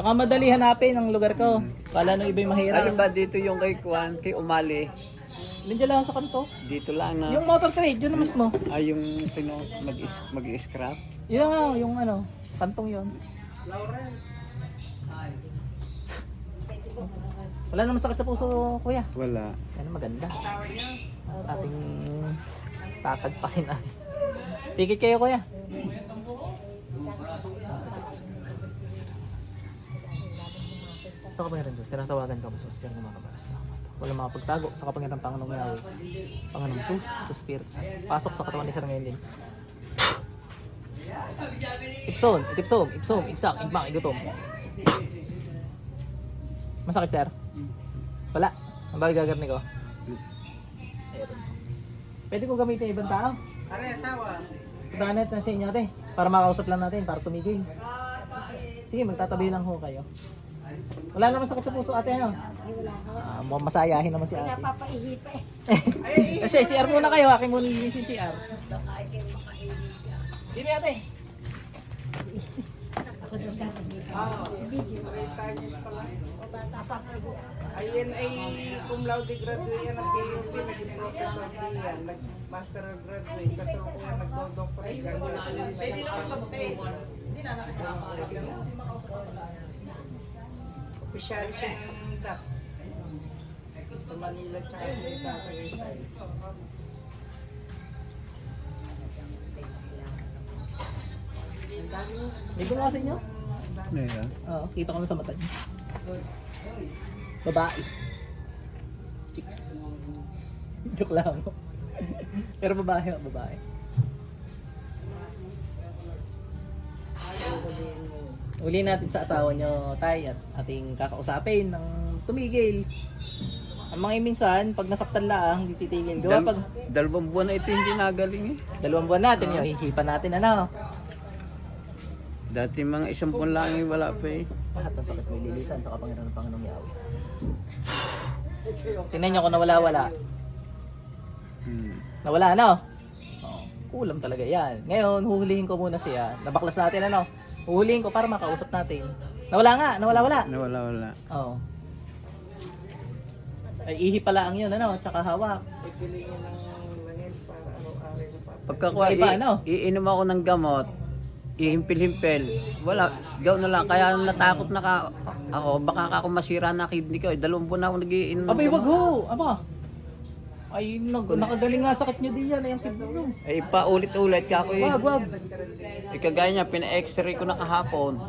Tsaka madali hanapin ang lugar ko. Kala nung iba yung mahirap. Alin ba dito yung kay Kwan, kay Umali? Nandiyan lang sa kanto. Dito lang na Yung motor trade, yun na mismo. ay yung sino mag mag-scrap. Yun nga, yung ano, kantong yun. Wala namang sakit sa puso, kuya. Wala. Yan ang maganda. Ating tatagpasin na. Pikit kayo, kuya. Sa kapangyarihan Diyos, tinatawagan ka mas mas mga kabaras na Wala makapagtago sa kapangyarihan Panginoong Yahweh. Panginoong Sus, Espiritu Santo. Pasok sa katawan ni Sir ngayon din. Ipson, itipsom, ipsom, igsak, igmak, igutom. Masakit, sir? Wala. Ang bagay gagarni ko. Pwede ko gamitin ibang tao. Are, asawa. Danet na sa inyo ate. Para makausap lang natin, para tumigil. Sige, magtatabi lang ho kayo. Wala naman sakit sa puso ate ano? Ah, mukhang masayahin naman si ate. Napapaihi pa eh. Kasi CR muna kayo, akin muna linisin CR. Dini ate. Ayan ay cum laude graduate yan ng PUP, naging professor din yan, nag-master of graduate, kasi ako nga nagdo-doctorate, gagawin Pwede lang magkabuti. Hindi na nakakalaman. Official siya ng DAP. Sa Manila tsaka sa Tagaytay. May gumawa sa inyo? Meron. Oo, kita ko na sa mata niyo. Babae. Chicks. Joke lang. Pero babae, babae. Uli natin sa asawa nyo, Tay, at ating kakausapin ng tumigil. Ang mga minsan, pag nasaktan lang, hindi titigil. Gawa Dal- pag dalawang buwan na ito hindi nagaling eh. dalawang buwan natin, yung hihipan natin, ano? Dati mga isang buwan lang eh, wala pa eh. Lahat ng sakit may lilisan sa kapangyarihan ng Panginoong Yahweh. Tingnan nyo kung nawala-wala. Hmm. Nawala, ano? Kulam talaga yan. Ngayon, huhulihin ko muna siya. Nabaklas natin, ano? Huhulihin ko para makausap natin. Nawala nga, nawala-wala. Nawala wala. Oo. Ay, ihi pala ang yun, ano? Tsaka hawak. Niya ng langis para araw-araw na pa. Pagkakuha, Iba, i- ano? iinom ako ng gamot, ihimpil-himpel. Wala, gaw na lang. Kaya natakot na ka, ako, baka ako masira na kidney ko. eh. Dalawang buwan na ako nagiinom. ng Abay, wag ho! Aba! Ay, nag nakagaling nga sakit nyo din yan. Ay, ang kidney nyo. Ay, paulit-ulit ka ako eh. Wag, wag. Eh, kagaya niya, pina-x-ray ko na kahapon.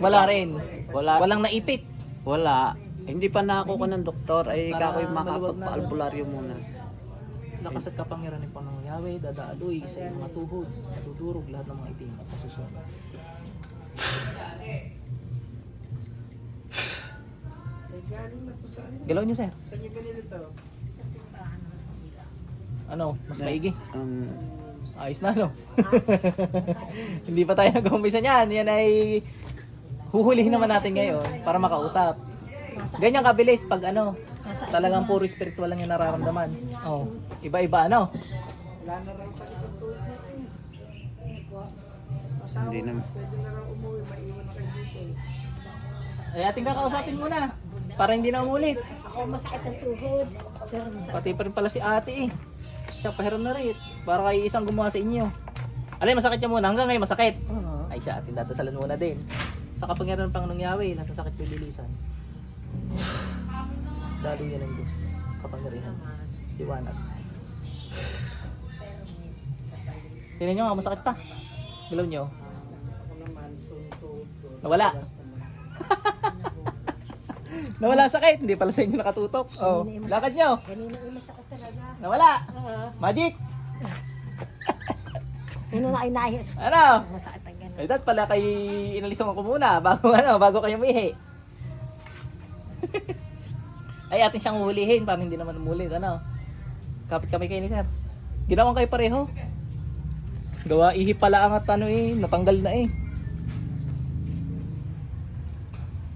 Wala rin. Wala. Walang naipit. Wala. Eh, Hindi pa na ako ko ng doktor. Ay, Para yung maluwag na, makapagpa-albularyo muna. Lakas at kapangyarihan ng Panginoong Yahweh, dadaaloy sa iyong mga tuhod, natudurog lahat ng mga itim at. Ay, sa ano? Galaw nyo, sir. Saan niyo ganito to? Ano, mas maigi. Um, Ayos na, no? Hindi pa tayo nag-umpisa niyan. Yan ay huhulihin naman natin ngayon para makausap. Ganyan kabilis pag ano, talagang puro spiritual lang yung nararamdaman. Oh, iba-iba ano. Hindi na-. Ay ating kakausapin muna para hindi na umulit. Ako masakit ang tuhod. Pati pa rin pala si ate eh. Siya pahiram na rin. Para kayo isang gumawa sa inyo. Alay, masakit niya muna. Hanggang ngayon masakit. Oo. Ay siya, ating dadasalan muna din. Sa kapangyarihan ng Panginoong Yahweh, lahat ng sakit may lilisan. Lalo yan ang Diyos. Kapangyarihan. Liwanag. Tingnan nyo nga, masakit pa. Galaw nyo. Ako naman, itong tuhod ko. Nawala. Nawala sakit. Hindi pala sa inyo nakatutok. Oh, lakad nyo. Kanina ay masakit talaga. Nawala. Oo. Magic. Yun na ay nahiyos. Ano? Masakit ang gano'n. Ay, dad pala kay inalisan ko muna bago ano, bago kayo umihi. Ay, atin siyang huhulihin para hindi naman umulit, ano. Kapit kami kayo ni sir. Ginawan kayo pareho. Gawa ihi pala ang at ano eh, natanggal na eh.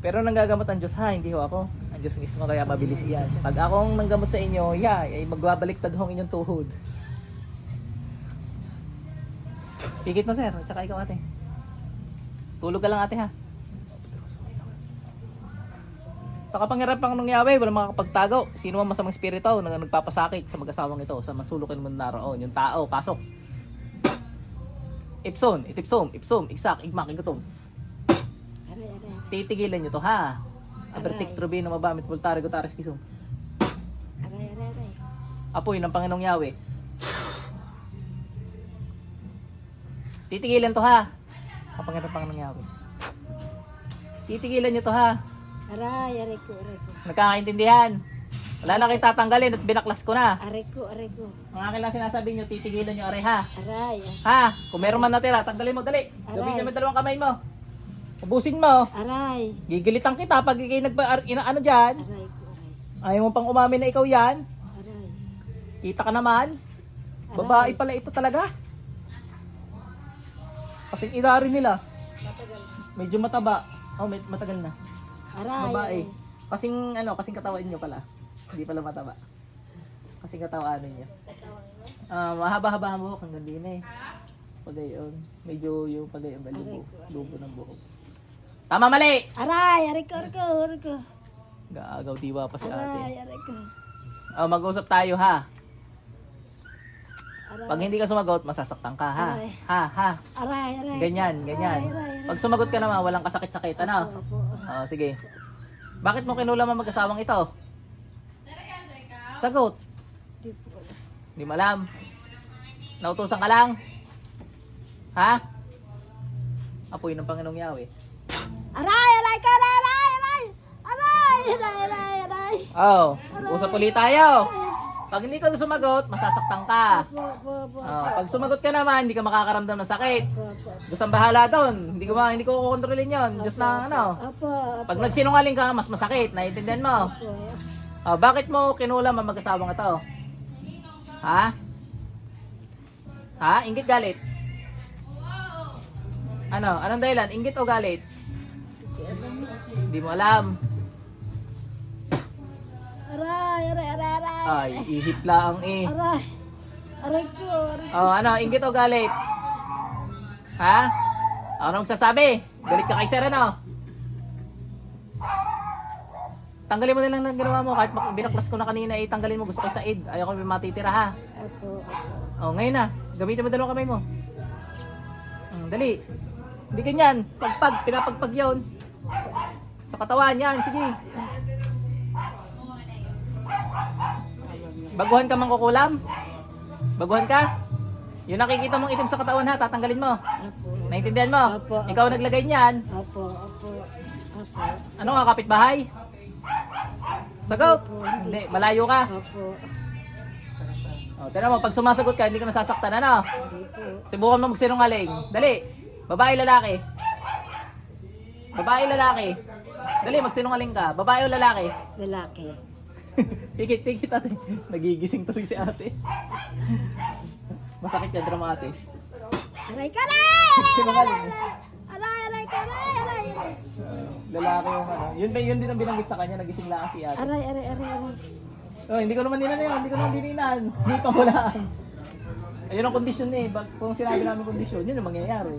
Pero nanggagamot ang Diyos ha, hindi ho ako. Ang Diyos mismo kaya mabilis yan. Pag akong nanggamot sa inyo, yeah, ay magbabaliktad ho ang inyong tuhod. Pikit mo sir, tsaka ikaw ate. Tulog ka lang ate ha. Sa kapangyarihan ng Yahweh, walang makakapagtago. Sino man masamang espiritu na nagpapasakit sa mag-asawang ito, sa masulukin mo naroon, yung tao, pasok. Ipson, itipsom, ipsom, iksak, igmak, igutong. Titigilan nyo to ha. Abertik trubin na mabamit, voltare, gutares, kisong. Aray, aray, aray. Apoy ng Panginoong Yahweh. Titigilan to ha. Kapangyarihan ng Panginoong Yahweh. Titigilan nyo to ha. Aray, aray ko, aray ko. Nagkakaintindihan. Wala na kayong tatanggalin at binaklas ko na. Aray ko, aray ko. Ang akin lang sinasabi nyo, titigilan nyo, aray ha. Aray, Ha? Kung meron man natira, tanggalin mo, dali. Gawin mo dalawang kamay mo. Ubusin mo. aray. Gigilitan kita pag ikay nagba ina ano diyan. Aray ko, aray. Ayaw mo pang umamin na ikaw 'yan. Aray. Kita ka naman. Babae pala ito talaga. Kasi idari nila. Medyo mataba. Oh, med- matagal na. Aray. Babae. Kasing ano, kasing katawan niyo pala. Hindi pala mataba. Kasing katawan niyo. Ah, mahaba-haba ang buhok hanggang din eh. Pagayon. Medyo yung pagayon ba lubo, lubo ng buhok. Tama mali. Aray, aray ko, aray ko, aray ko. Gaagaw diwa pa si Aray, ate. aray ko. Oh, mag-usap tayo ha. Aray, Pag hindi ka sumagot, masasaktan ka ha. Aray. Ha, ha. aray, aray. Ganyan, ganyan. Aray, aray, aray. Pag sumagot ka naman, walang kasakit-sakit, ano? Opo. Oh, sige. Bakit mo kinulam ang mag-asawang ito? Sagot. Di po. Hindi mo alam. Nautusan ka lang? Ha? Apoy ng Panginoong Yahweh. Aray, aray ko, aray, aray, aray. Aray, aray, aray, aray. Oh, usap ulit tayo. Pag hindi ka sumagot, masasaktan ka. Oh, pag sumagot ka naman, hindi ka makakaramdam ng sakit. Diyos ang bahala doon. Hindi ko ma, hindi ko kukontrolin 'yon. Diyos na ano. Pag nagsinungaling ka, mas masakit. Naiintindihan mo? Oh, bakit mo kinulam ang mag-asawang ito? Ha? Ha? Ingit galit? Ano? Anong dahilan? Ingit o galit? Hindi mo alam. Aray, aray, aray, aray. Ay, ihip lang eh. Aray. Aray ko, aray. Oh, ano? Ingit o galit? Ha? Ano magsasabi? Galit ka kay Sir, ano? Tanggalin mo na lang ng ginawa mo. Kahit binaklas ko na kanina, eh, tanggalin mo. Gusto ko sa id. Ayaw ko may matitira, ha? Opo. Oh, ngayon na. Gamitin mo dalawang kamay mo. Hmm, dali. Hindi ganyan. Pagpag, pinapagpag yun. Sa katawan yan. Sige. Baguhan ka mang kukulam? Baguhan ka? Yung nakikita mong itim sa katawan ha, tatanggalin mo. Opo. Naintindihan mo? Opo. Ikaw ang naglagay niyan. Opo, opo. Opo. Ano ka, kapitbahay? Sagot! Hindi, malayo ka. Opo. O, tira mo, pag sumasagot ka, hindi ka nasasaktan, ano? Hindi po. Subukan mo magsinungaling. Dali. Babae, lalaki. Babae, lalaki. Dali, magsinungaling ka. Babae o lalaki? Lalaki. Pigit, pigit ate. Nagigising tuloy si ate. Masakit yan, drama ate. Aray ka, aray! Aray, Sinungaling. aray, aray ka, aray, aray, aray. Lalaki yung ano. Yun, ba- yun din ang binanggit sa kanya, nagising lang si ate. Aray, aray, aray, aray. Oh, hindi ko naman dinan yun, hindi ko naman dininan. Hindi pa mulaan. Ayun ang kondisyon eh. Bag, kung sinabi namin kondisyon, yun ang mangyayari.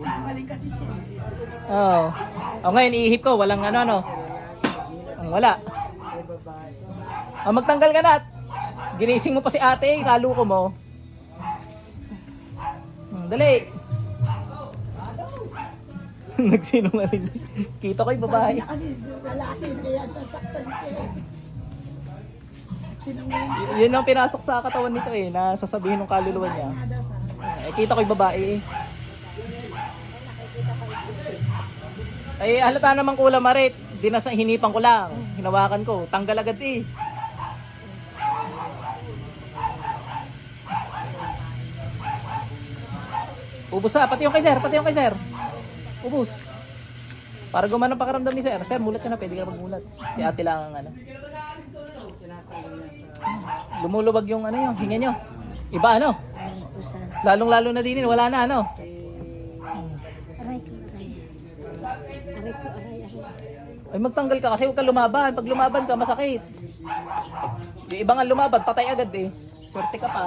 Oo. Oh. ngayon, iihip ko. Walang ano, ano. Ang wala. Oh, magtanggal ka na. Ginising mo pa si ate, kaluko mo. Hmm, dali. Nagsinungaling. Kita ko yung babae. Y- yun ang pinasok sa katawan nito eh, na sasabihin ng kaluluwa niya. Eh, kita ko yung babae eh. Ay, halata namang kulam marit. Dinasa, hinipan ko lang. Hinawakan ko. Tanggal agad eh. Ubus ha, pati yung kay sir, pati yung kay sir. Ubus. Para gumana ang pakaramdam ni sir. Sir, mulat ka na, pwede ka na magmulat. Si ate lang ang ano. Lumulubag yung ano yung hinga nyo. Iba ano? Lalong lalo na din, wala na ano. Aray ko, aray. Aray ko, aray, aray. Ay magtanggal ka kasi huwag ka lumaban. Pag lumaban ka, masakit. Yung iba nga lumaban, patay agad eh. Swerte ka pa.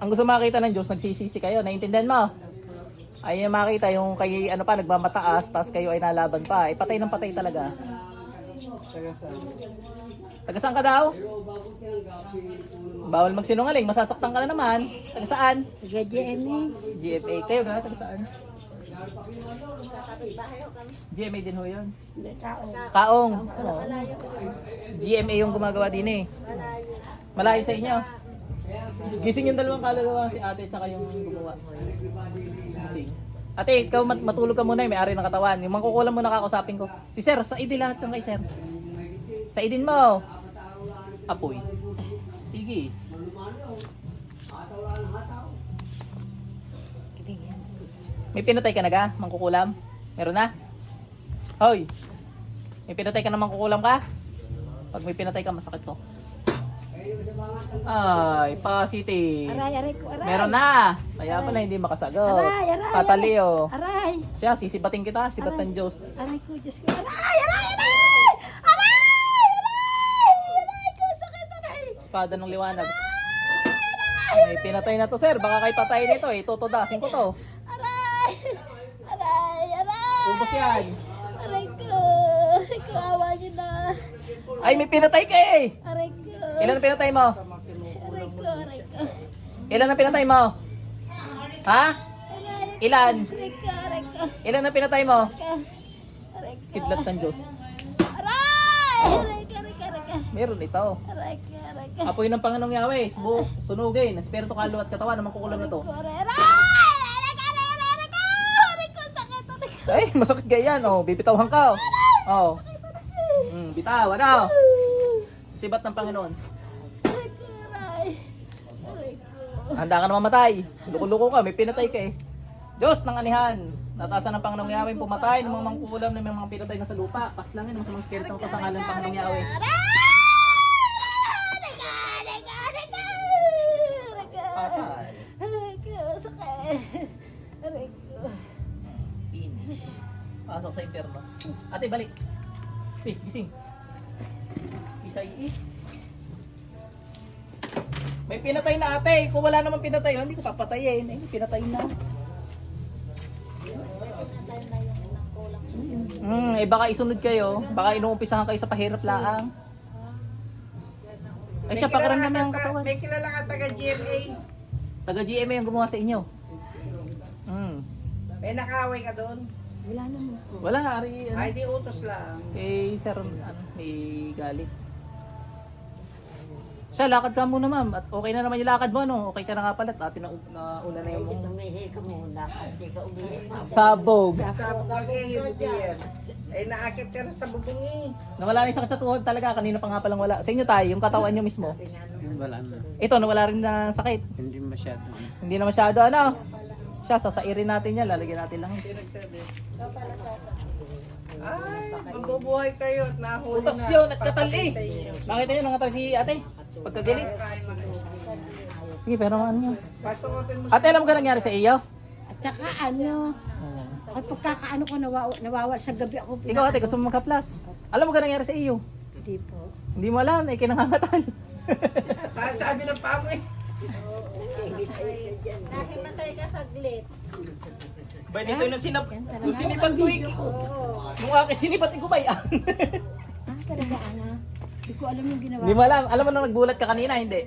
Ang gusto makita ng Diyos, nagsisisi kayo. Naintindihan mo? Ay makita yung kay ano pa nagmamataas tapos kayo ay nalaban pa. Eh patay ng patay talaga. Taga saan ka daw? Bawal magsinungaling, masasaktan ka na naman. Taga saan? Sige, GMA. GMA. Kayo ga, taga saan? GMA din ho yun. Kaong. Oo. GMA yung gumagawa din eh. Malayo sa inyo. Gising yung dalawang kalagawa si ate tsaka yung gumawa. Gising. Ate, ikaw mat- matulog ka muna eh, may ari ng katawan. Yung mangkukulam mo nakakausapin ko. Si sir, sa idin lahat kang kay sir. Sa idin mo. Apoy. Sige. May pinatay ka na ga, mangkukulam? Meron na? Hoy! May pinatay ka na mangkukulam ka? Pag may pinatay ka, masakit to. Ay, positive. Aray, aray ko, aray. Meron na. Kaya pala hindi makasagot. Aray, aray, Patalio. Aray. Siya, sisibating kita. Sibat ng Diyos. Aray ko, Diyos ko. Aray, aray, aray! Aray! Espada ng liwanag. May pinatay na to, sir. Baka kay patay nito eh. Tutudasin ko to. Aray! Aray, aray! Ubos yan. Aray ko! Kawawa niyo na. Ay, may pinatay ka eh. Aray ko. Ilan ang pinatay mo? Aray ko, aray ko. Ilan ang pinatay mo? Ha? Ilan? aray ko, aray ko. Ilan ang pinatay mo? Aray ko. Kidlat ng Diyos. Aray! Aray Meron ito. Aray ko. Apoy ng Panginoong Yahweh. Subo, sunugin. Espiritu kalo at katawan. Naman kukulam na to. Aray, aray! Aray ko, aray, aray, aray ko! Aray ko, sakit, aray. Ay, masakit ganyan. Oh, bibitawhan ka. Oh. oh. Mm, bitaw, ano? Sibat ng Panginoon. Aray ko, aray. Handa ka na mamatay. Luko-luko ka, may pinatay ka eh. Diyos ng anihan. Nataasan ng Panginoong Yahweh pumatay ng mga mangkukulam na may mga pinatay na sa lupa. Paslangin ang masamang espiritu ko sa ngalan ng Panginoong Yahweh. Ate, balik. Eh, gising. Isay eh. May pinatay na ate. Kung wala naman pinatay, hindi ko papatayin. Eh, pinatay na. Hmm, eh baka isunod kayo. Baka inuumpisahan kayo sa pahirap laang. Ay siya, pakiramdam ka- katawan. May kilala ka taga GMA. Taga GMA yung gumawa sa inyo. Hmm. May nakaway ka doon. Wala naman po. Wala, ari. Ano? Ay, di utos lang. Kay Sir, ano, may galit. Siya, lakad ka muna ma'am. At okay na naman yung lakad mo, no? Okay ka na nga pala. At na, na una na yung Tumihi ka muna, hindi ka umihi. sabog. Sa bubungi, hindi yan. Ay, naakit ka na sa bubungi. Nawala na yung sakit sa tuhod talaga. Kanina pa nga palang wala. Sa inyo tayo, yung katawan nyo mismo. Wala na. Ito, nawala rin na sakit. Hindi masyado. Hindi na masyado, ano? Siya, sasairin natin yan. Lalagyan natin lang. Ay, mabubuhay kayo at nahuli Utas na. yun at katali. Sa inyo. Nakita nyo, nangatay si ate. Na. Sige, pero ano mo Ate, alam mo ka nangyari sa iyo? At saka ano, at pagkakaano ko nawawa, nawawal sa gabi ako. Ikaw ate, gusto mo magka-plus? Alam mo ka nangyari sa iyo? Hindi po. Hindi mo alam, eh, kinangamatan. Saan sabi ng pamo eh. Nahimatay ka saglit. Ba't ito yung sinap, yung sinipan ko eh. Nung aking sinipat ko ba yan? Ah, talaga ana. Hindi ko alam yung ginawa. Hindi mo alam, alam mo nung nagbulat ka kanina, hindi?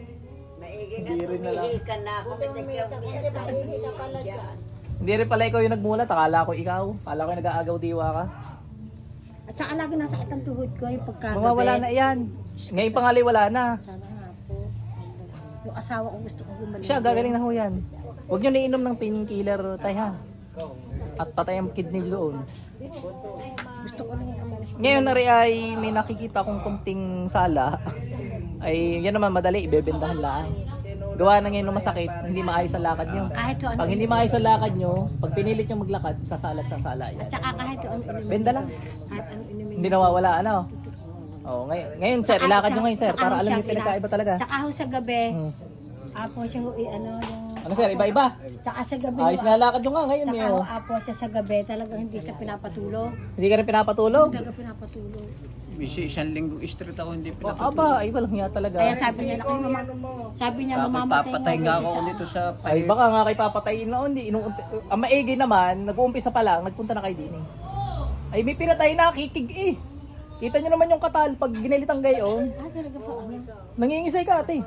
Hindi rin na lang. Hindi rin pala ikaw yung nagmulat, akala ko ikaw. Akala ko yung nag-aagaw diwa ka. At saka lagi nasa itang tuhod ko yung pagkagabi. Mawawala na yan. Ngayon pangali wala na. Sana. Yung asawa ko gusto ko bumalik. Siya, gagaling na ho yan. Huwag nyo nainom ng painkiller, tay ha. At patay ang kidney doon. Gusto ko lang yung. Ngayon na ay may nakikita kong kunting sala. Ay yan naman madali, ibebentahan lang. Gawa na ngayon ng masakit, hindi maayos ang lakad nyo. Kahit yung ano. Pag hindi maayos ang lakad nyo, pag pinilit nyo maglakad, sasalat sa sala yan. At saka kahit yung ano. Benda lang. Kahit ano inumin. Hindi nawawala, ano? Oh, ngay- ngayon sir, Saka ilakad nyo ngayon sir para alam siya yung pinagkaiba talaga. Tsaka ho sa gabi, hmm. apo siya ho, ano yung... Ano sir, iba-iba? Tsaka sa gabi, Ayos ho, nga lakad nyo nga ngayon. tsaka eh, ho, eh. apo siya sa gabi, talagang hindi siya pinapatulog. Hindi ka rin pinapatulog. Talaga pinapatulog. Misi, isang linggo straight ako hindi pinatulog. Aba, ay walang niya talaga. Kaya sabi niya, naku, mama, sabi niya, mamamatay nga Papatay nga ako siya. dito sa Ay, baka nga kay papatayin na hindi. Inung, ang maigi naman, nag-uumpisa pa lang, nagpunta na kay Dini. Ay, may pinatay na, kikig eh. Kita nyo naman yung katal pag ginilit ang gayo. Ah, ah. Nangingisay ka ate.